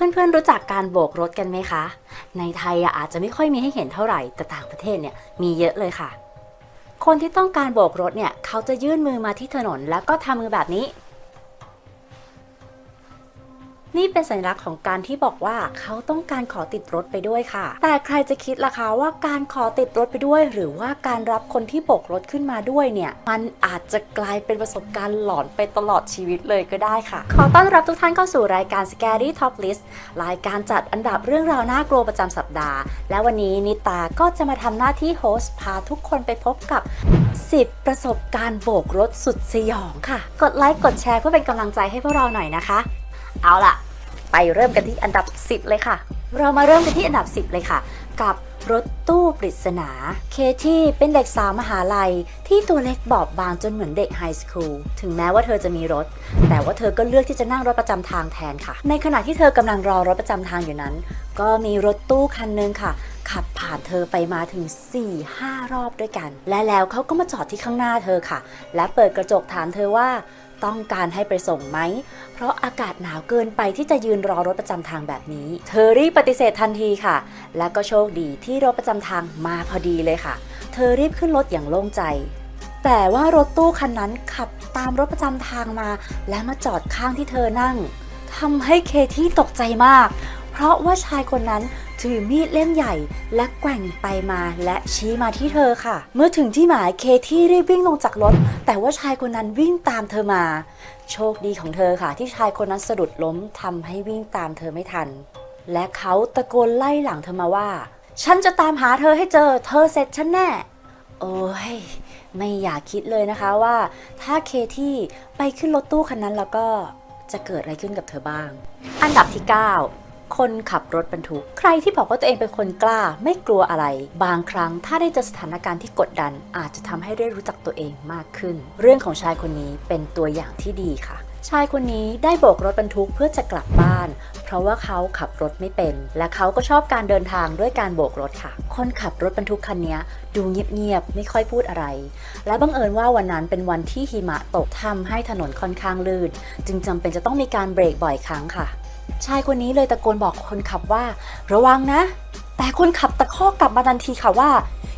เพื่อนๆรู้จักการโบกรถกันไหมคะ ในไทยอาจจะไม่ค่อยมีให้เห็นเท่าไหร่ แต่ต่างประเทศเนี่ยมีเยอะเลยค่ะ คนที่ต้องการโบกรถเนี่ยเขาจะยื่นมือมาที่ถนนแล้วก็ทำมือแบบนี้ นี่เป็นสัญลักษณ์ของการที่บอกว่าเขาต้องการขอติดรถไปด้วยค่ะ แต่ใครจะคิดล่ะคะว่าการขอติดรถไปด้วย หรือว่าการรับคนที่โบกรถขึ้นมาด้วยเนี่ย มันอาจจะกลายเป็นประสบการณ์หลอนไปตลอดชีวิตเลยก็ได้ค่ะ ขอต้อนรับทุกท่านเข้าสู่รายการ Scary Top List รายการจัดอันดับเรื่องราวน่ากลัวประจำสัปดาห์ และวันนี้นิตาก็จะมาทำหน้าที่โฮสต์พาทุกคนไปพบกับ 10 ประสบการณ์โบกรถสุดสยองค่ะ กดไลค์กดแชร์เพื่อเป็นกำลังใจให้พวกเราหน่อยนะคะ เอาล่ะ ไปเริ่มกันที่อันดับ 10 เลยค่ะ เรามาเริ่มกันที่อันดับ 10 เลยค่ะ กับรถตู้ปริศนา เคที่เป็นเด็กสาวมหาลัย ที่ตัวเล็กบอบบางจนเหมือนเด็กไฮสคูล ถึงแม้ว่าเธอจะมีรถ แต่ว่าเธอก็เลือกที่จะนั่งรถประจำทางแทนค่ะ ในขณะที่เธอกำลังรอรถประจำทางอยู่นั้น ก็มีรถตู้คันหนึงค่ะ ขับผ่านเธอไปมาถึง 4-5 รอบด้วยกัน และแล้วเขาก็มาจอดที่ข้างหน้าเธอค่ะ และเปิดกระจกถามเธอว่าต้องการให้ไปส่งไหม เพราะอากาศหนาวเกินไปที่จะยืนรอรถประจำทางแบบนี้ เธอรีบปฏิเสธทันทีค่ะ และก็โชคดีที่รถประจำทางมาพอดีเลยค่ะ เธอรีบขึ้นรถอย่างโล่งใจ แต่ว่ารถตู้คันนั้นขับตามรถประจำทางมา และมาจอดข้างที่เธอนั่งทำให้เคที่ตกใจมาก เพราะว่าชายคนนั้น ถือมีดเล่มใหญ่และแกว่งไปมาและชี้มาที่เธอค่ะ เมื่อถึงที่หมายเคที่รีบวิ่งลงจากรถ แต่ว่าชายคนนั้นวิ่งตามเธอมา โชคดีของเธอค่ะ ที่ชายคนนั้นสะดุดล้มทำให้วิ่งตามเธอไม่ทัน และเขาตะโกนไล่หลังเธอมาว่า ฉันจะตามหาเธอให้เจอ เธอเสร็จฉันแน่ โอ้ยไม่อยากคิดเลยนะคะว่า ถ้าเคที่ไปขึ้นรถตู้คันนั้นแล้วก็จะเกิดอะไรขึ้นกับเธอบ้าง อันดับที่ 9 คนขับรถบรรทุก ใครที่บอกว่าตัวเองเป็นคนกล้าไม่กลัวอะไร บางครั้งถ้าได้เจอสถานการณ์ที่กดดัน อาจจะทำให้ได้รู้จักตัวเองมากขึ้น เรื่องของชายคนนี้เป็นตัวอย่างที่ดีค่ะชายคนนี้ได้โบกรถบรรทุกเพื่อจะกลับบ้าน เพราะว่าเขาขับรถไม่เป็น และเขาก็ชอบการเดินทางด้วยการโบกรถค่ะ คนขับรถบรรทุกคันนี้ดูเงียบๆไม่ค่อยพูดอะไร และบังเอิญว่าวันนั้นเป็นวันที่หิมะตกทำให้ถนนค่อนข้างลื่น จึงจำเป็นจะต้องมีการเบรกบ่อยครั้งค่ะ ชายคนนี้เลยตะโกนบอกคนขับว่า ระวังนะ แต่คนขับตะคอกกลับมาทันทีค่ะว่า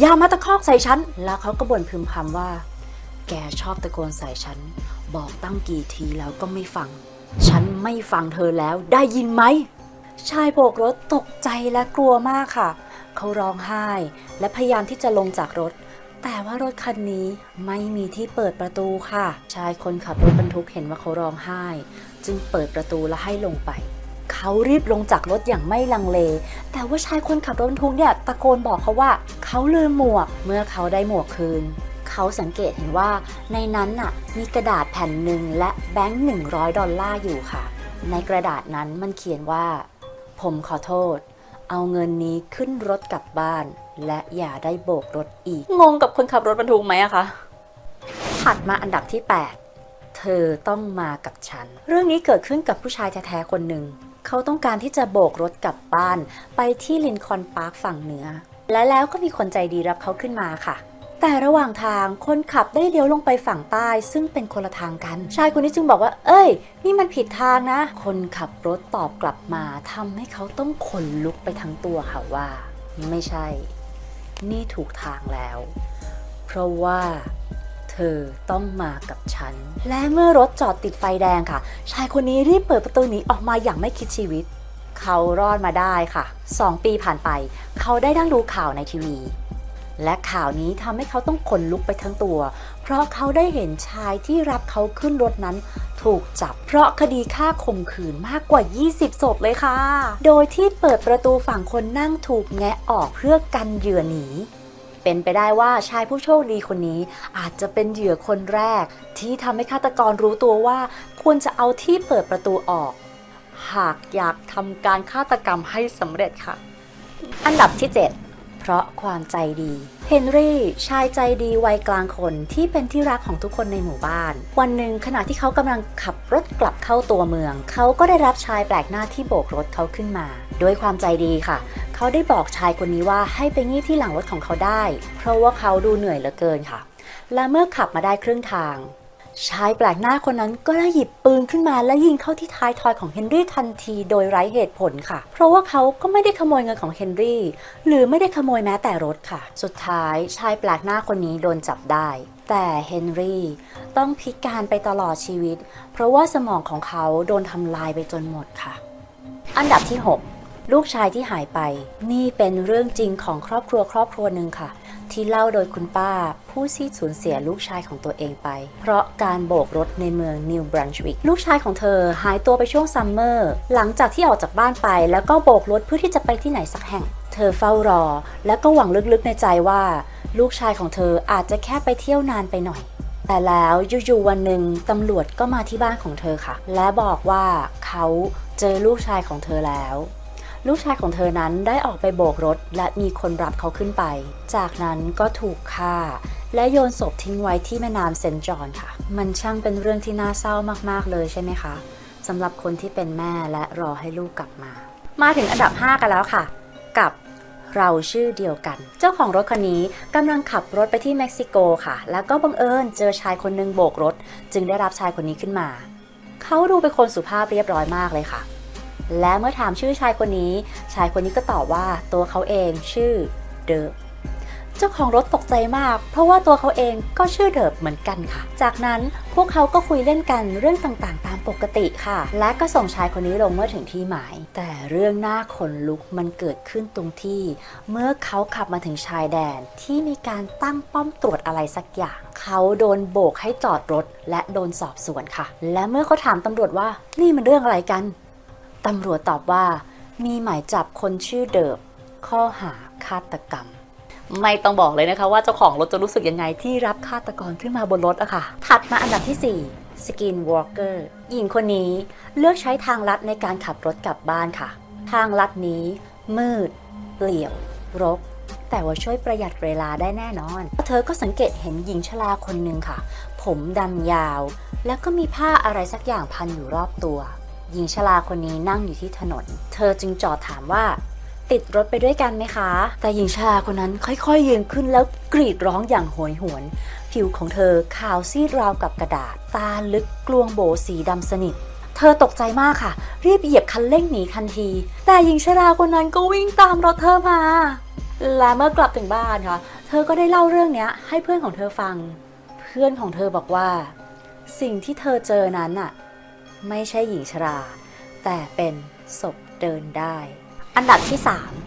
อย่ามาตะคอกใส่ฉัน แล้วเขาก็บ่นพึมพำว่า แกชอบตะโกนใส่ฉัน บอกตั้งกี่ทีแล้วก็ไม่ฟัง ฉันไม่ฟังเธอแล้วได้ยินไหม ชายโบกรถตกใจและกลัวมากค่ะ เขาร้องไห้ และพยายามที่จะลงจากรถแต่ว่ารถคันนี้ไม่มีที่เปิดประตูค่ะ ชายคนขับรถบรรทุกเห็นว่าเขาร้องไห้ จึงเปิดประตูและให้ลงไป เขารีบลงจากรถอย่างไม่ลังเล แต่ว่าชายคนขับรถบรรทุกเนี่ยตะโกนบอกเขาว่า เขาลืมหมวก เมื่อเขาได้หมวกคืน เขาสังเกตเห็นว่าในนั้นน่ะมีกระดาษแผ่นหนึ่งและแบงค์100 ดอลลาร์อยู่ค่ะ ในกระดาษนั้นมันเขียนว่า ผมขอโทษ เอาเงินนี้ขึ้นรถกลับบ้าน และอย่าได้โบกรถอีก งงกับคนขับรถบรรทุกไหมอะคะถัดมาอันดับที่8เธอต้องมากับฉัน เรื่องนี้เกิดขึ้นกับผู้ชายแท้ๆคนหนึ่ง เขาต้องการที่จะโบกรถกลับบ้านไปที่ลินคอนพาร์คฝั่งเหนือ และแล้วก็มีคนใจดีรับเขาขึ้นมาค่ะ แต่ระหว่างทางคนขับได้เลี้ยวลงไปฝั่งใต้ ซึ่งเป็นคนละทางกัน ชายคนนี้จึงบอกว่า เอ้ย นี่มันผิดทางนะ คนขับรถตอบกลับมาทำให้เขาต้องขนลุกไปทั้งตัวค่ะว่า ไม่ใช่ นี่ถูกทางแล้ว เพราะว่า เธอต้องมากับฉัน และเมื่อรถจอดติดไฟแดงค่ะ ชายคนนี้รีบเปิดประตูหนีออกมาอย่างไม่คิดชีวิต เขารอดมาได้ค่ะสองปีผ่านไป เขาได้นั่งดูข่าวในทีวี และข่าวนี้ทำให้เขาต้องขนลุกไปทั้งตัว เพราะเขาได้เห็นชายที่รับเขาขึ้นรถนั้นถูกจับเพราะคดีฆ่าข่มขืนมากกว่า 20 ศพเลยค่ะ โดยที่เปิดประตูฝั่งคนนั่งถูกแงะออกเพื่อกันเหยื่อหนี เป็นไปได้ว่าชายผู้โชคดีคนนี้ อาจจะเป็นเหยื่อคนแรก ที่ทำให้ฆาตกรรู้ตัวว่า ควรจะเอาที่เปิดประตูออก หากอยากทำการฆาตกรรมให้สำเร็จค่ะ อันดับที่ 7 เพราะความใจดี เฮนรี่ชายใจดีวัยกลางคนที่เป็นที่รักของทุกคนในหมู่บ้าน วันหนึ่งขณะที่เขากำลังขับรถกลับเข้าตัวเมือง เขาก็ได้รับชายแปลกหน้าที่โบกรถเขาขึ้นมา ด้วยความใจดีค่ะ เขาได้บอกชายคนนี้ว่าให้ไปงีบที่หลังรถของเขาได้ เพราะว่าเขาดูเหนื่อยเหลือเกินค่ะ และเมื่อขับมาได้ครึ่งทาง ชายแปลกหน้าคนนั้นก็ได้หยิบปืนขึ้นมาและยิงเข้าที่ท้ายทอยของเฮนรี่ทันทีโดยไร้เหตุผลค่ะ เพราะว่าเขาก็ไม่ได้ขโมยเงินของเฮนรี่ หรือไม่ได้ขโมยแม้แต่รถค่ะ สุดท้ายชายแปลกหน้าคนนี้โดนจับได้แต่เฮนรี่ต้องพิการไปตลอดชีวิต เพราะว่าสมองของเขาโดนทำลายไปจนหมดค่ะ อันดับที่ 6 ลูกชายที่หายไป นี่เป็นเรื่องจริงของครอบครัวครอบครัวหนึ่งค่ะ ที่เล่าโดยคุณป้า ผู้ที่สูญเสียลูกชายของตัวเองไป เพราะการโบกรถในเมืองนิวบรันชวิกลูกชายของเธอหายตัวไปช่วงซัมเมอร์หลังจากที่ออกจากบ้านไป แล้วก็โบกรถเพื่อที่จะไปที่ไหนสักแห่ง เธอเฝ้ารอ และก็หวังลึกๆในใจว่า ลูกชายของเธออาจจะแค่ไปเที่ยวนานไปหน่อยแต่แล้วอยู่ๆวันหนึ่งตำรวจก็มาที่บ้านของเธอค่ะ และบอกว่าเขาเจอลูกชายของเธอแล้ว ลูกชายของเธอนั้นได้ออกไปโบกรถ และมีคนรับเขาขึ้นไป จากนั้นก็ถูกฆ่า และโยนศพทิ้งไว้ที่แม่น้ำเซนจอนค่ะ มันช่างเป็นเรื่องที่น่าเศร้ามากๆเลยใช่ไหมคะสำหรับคนที่เป็นแม่และรอให้ลูกกลับมา มาถึงอันดับ 5 กันแล้วค่ะ กับเราชื่อเดียวกัน เจ้าของรถคันนี้กำลังขับรถไปที่เม็กซิโกค่ะ แล้วก็บังเอิญเจอชายคนหนึ่งโบกรถ จึงได้รับชายคนนี้ขึ้นมา เขาดูเป็นคนสุภาพเรียบร้อยมากเลยค่ะ และเมื่อถามชื่อชายคนนี้ ชายคนนี้ก็ตอบว่าตัวเขาเองชื่อเดิมเจ้าของรถตกใจมาก เพราะว่าตัวเขาเองก็ชื่อเดิมเหมือนกันค่ะ จากนั้นพวกเขาก็คุยเล่นกันเรื่องต่างๆ ตามปกติค่ะ และก็ส่งชายคนนี้ลงเมื่อถึงที่หมาย แต่เรื่องหน่าขนลุกมันเกิดขึ้นตรงที่ เมื่อเขาขับมาถึงชายแดนที่มีการตั้งป้อมตรวจอะไรสักอย่าง เขาโดนโบกให้จอดรถ และโดนสอบสวนค่ะ และเมื่อเขาถามตำรวจว่านี่มันเรื่องอะไรกัน ตำรวจตอบว่า มีหมายจับคนชื่อเดิมข้อหาฆาตกรรม ไม่ต้องบอกเลยนะคะว่าเจ้าของรถจะรู้สึกยังไงที่รับฆาตกรขึ้นมาบนรถอะค่ะ ถัดมาอันดับที่4 Skin Walker หญิงคนนี้เลือกใช้ทางลัดในการขับรถกลับบ้านค่ะ ทางลัดนี้ มืด เปลี่ยว รกแต่ว่าช่วยประหยัดเวลาได้แน่นอน เธอก็สังเกตเห็นหญิงชราคนหนึ่งค่ะ ผมดำยาว แล้วก็มีผ้าอะไรสักอย่างพันอยู่รอบตัว หญิงชราคนนี้นั่งอยู่ที่ถนน เธอจึงจอดถามว่า ติดรถไปด้วยกันไหมคะ แต่หญิงชราคนนั้นค่อยๆยืนขึ้นแล้วกรีดร้องอย่างโหยหวน ผิวของเธอขาวซีดราวกับกระดาษ ตาลึกกลวงโบสีดำสนิทเธอตกใจมากค่ะ รีบเหยียบคันเร่งหนีทันที แต่หญิงชราคนนั้นก็วิ่งตามรถเธอมา และเมื่อกลับถึงบ้านค่ะ เธอก็ได้เล่าเรื่องนี้ให้เพื่อนของเธอฟัง เพื่อนของเธอบอกว่า สิ่งที่เธอเจอนั้นน่ะ ไม่ใช่หญิงชรา แต่เป็นศพเดินได้ อันดับที่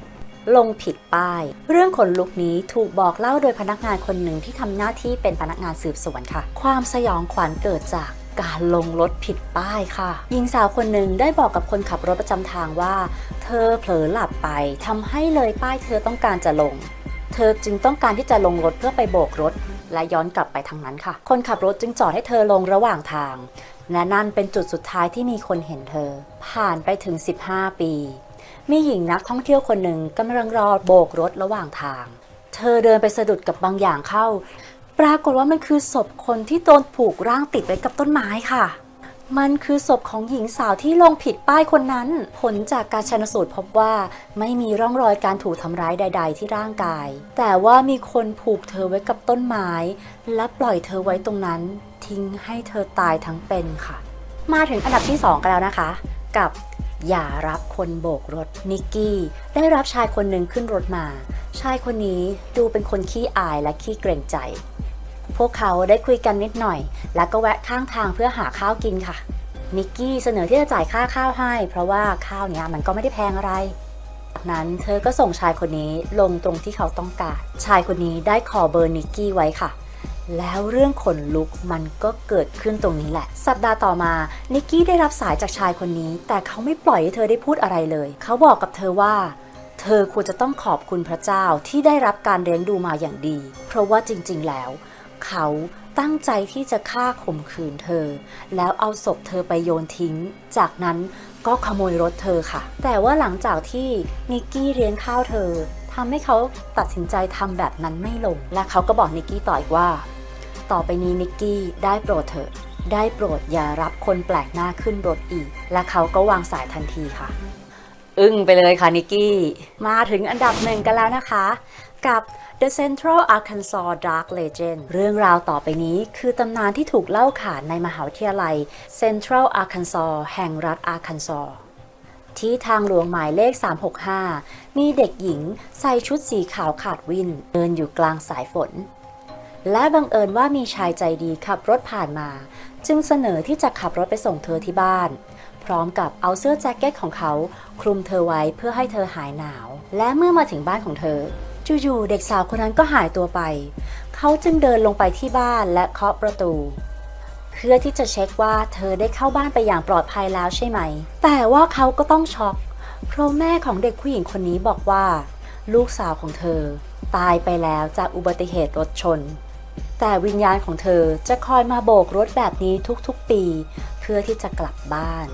3 ลงผิดป้าย เรื่องขนลุกนี้ถูกบอกเล่าโดยพนักงานคนหนึ่งที่ทำหน้าที่เป็นพนักงานสืบสวนค่ะ ความสยองขวัญเกิดจากการลงรถผิดป้ายค่ะ หญิงสาวคนหนึ่งได้บอกกับคนขับรถประจำทางว่า เธอเผลอหลับไปทำให้เลยป้ายเธอต้องการจะลง เธอจึงต้องการที่จะลงรถเพื่อไปโบกรถ และย้อนกลับไปทางนั้นค่ะ คนขับรถจึงจอดให้เธอลงระหว่างทาง และนั่นเป็นจุดสุดท้ายที่มีคนเห็นเธอ ผ่านไปถึง 15 ปี มีหญิงนักท่องเที่ยวคนหนึ่งกำลังรอโบกรถระหว่างทาง เธอเดินไปสะดุดกับบางอย่างเข้า ปรากฏว่ามันคือศพคนที่โดนผูกร่างติดไว้กับต้นไม้ค่ะ มันคือศพของหญิงสาวที่ลงผิดป้ายคนนั้น ผลจากการชันสูตรพบว่าไม่มีร่องรอยการถูกทำร้ายใด ๆ ที่ร่างกาย แต่ว่ามีคนผูกเธอไว้กับต้นไม้ และปล่อยเธอไว้ตรงนั้น ทิ้งให้เธอตายทั้งเป็นค่ะ มาถึงอันดับที่ 2 กันแล้วนะคะ กับอย่ารับคนโบกรถนิกกี้ ได้รับชายคนหนึ่งขึ้นรถมา ชายคนนี้ดูเป็นคนขี้อายและขี้เกรงใจ พวกเขาได้คุยกันนิดหน่อย แล้วก็แวะข้างทางเพื่อหาข้าวกินค่ะ นิกกี้เสนอที่จะจ่ายค่าข้าวให้ เพราะว่าข้าวเนี้ยมันก็ไม่ได้แพงอะไรจากนั้นเธอก็ส่งชายคนนี้ลงตรงที่เขาต้องการ ชายคนนี้ได้ขอเบอร์นิกกี้ไว้ค่ะ แล้วเรื่องขนลุกมันก็เกิดขึ้นตรงนี้แหละ สัปดาห์ต่อมา นิกกี้ได้รับสายจากชายคนนี้ แต่เขาไม่ปล่อยให้เธอได้พูดอะไรเลย เขาบอกกับเธอว่า เธอควรจะต้องขอบคุณพระเจ้าที่ได้รับการเลี้ยงดูมาอย่างดี เพราะว่าจริง ๆ แล้ว เขาตั้งใจที่จะฆ่าข่มขืนเธอ แล้วเอาศพเธอไปโยนทิ้ง จากนั้นก็ขโมยรถเธอค่ะ แต่ว่าหลังจากที่นิกกี้เลี้ยงข้าวเธอทำให้เขาตัดสินใจทำแบบนั้นไม่ลง และเขาก็บอกนิกกี้ต่ออีกว่า ต่อไปนี้นิกกี้ได้โปรดเถอะ ได้โปรดอย่ารับคนแปลกหน้าขึ้นรถอีก และเขาก็วางสายทันทีค่ะ อึ้งไปเลยค่ะนิกกี้ มาถึงอันดับหนึ่งกันแล้วนะคะ กับ The Central Arkansas Dark Legend เรื่องราวต่อไปนี้คือตำนานที่ถูกเล่าขานในมหาวิทยาลัย Central Arkansas แห่งรัฐ Arkansas ที่ทางหลวงหมายเลข 365 มีเด็กหญิงใส่ชุดสีขาวขาดวิน เดินอยู่กลางสายฝน และบังเอิญว่ามีชายใจดีขับรถผ่านมา จึงเสนอที่จะขับรถไปส่งเธอที่บ้าน พร้อมกับเอาเสื้อแจ็คเก็ตของเขา คลุมเธอไว้เพื่อให้เธอหายหนาว และเมื่อมาถึงบ้านของเธอจู่ๆเด็กสาวคนนั้นก็หายตัวไป เขาจึงเดินลงไปที่บ้านและเคาะประตู เพื่อที่จะเช็คว่าเธอได้เข้าบ้านไปอย่างปลอดภัยแล้วใช่ไหม แต่ว่าเขาก็ต้องช็อก เพราะแม่ของเด็กผู้หญิงคนนี้บอกว่า ลูกสาวของเธอ ตายไปแล้วจากอุบัติเหตุรถชน แต่วิญญาณของเธอจะคอยมาโบกรถแบบนี้ทุกๆปี เพื่อที่จะกลับบ้าน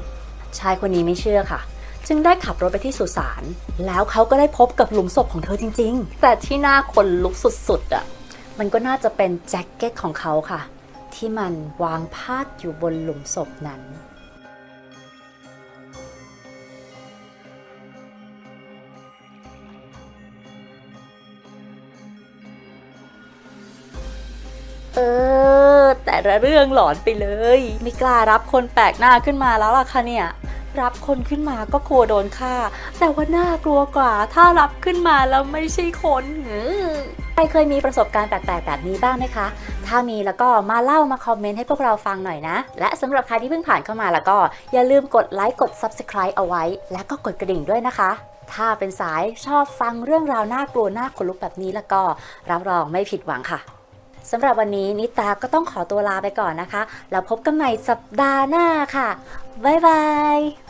ชายคนนี้ไม่เชื่อค่ะ จึงได้ขับรถไปที่สุสานแล้วเขาก็ได้พบกับหลุมศพของเธอจริง ๆ แต่ที่น่าขนลุกสุดๆอะมันก็น่าจะเป็นแจ็คเก็ตของเขาค่ะ ที่มันวางพาดอยู่บนหลุมศพนั้น แต่ละเรื่องหลอนไปเลย ไม่กล้ารับคนแปลกหน้าขึ้นมาแล้วล่ะค่ะเนี่ย รับคนขึ้นมาก็กลัวโดนฆ่า แต่ว่าน่ากลัวกว่า ถ้ารับขึ้นมาแล้วไม่ใช่คนใครเคยมีประสบการณ์แปลกๆแบบนี้บ้างไหมคะ ถ้ามีแล้วก็มาเล่ามาคอมเมนต์ให้พวกเราฟังหน่อยนะ และสำหรับใครที่เพิ่งผ่านเข้ามาแล้วก็อย่าลืมกดไลค์กด Subscribe เอาไว้ และก็กดกระดิ่งด้วยนะคะถ้าเป็นสายชอบฟังเรื่องราวน่ากลัวน่าขนลุกแบบนี้แล้วก็รับรองไม่ผิดหวังค่ะ สำหรับวันนี้นิตาก็ต้องขอตัวลาไปก่อนนะคะ แล้วพบกันใหม่สัปดาห์หน้าค่ะ บ๊ายบาย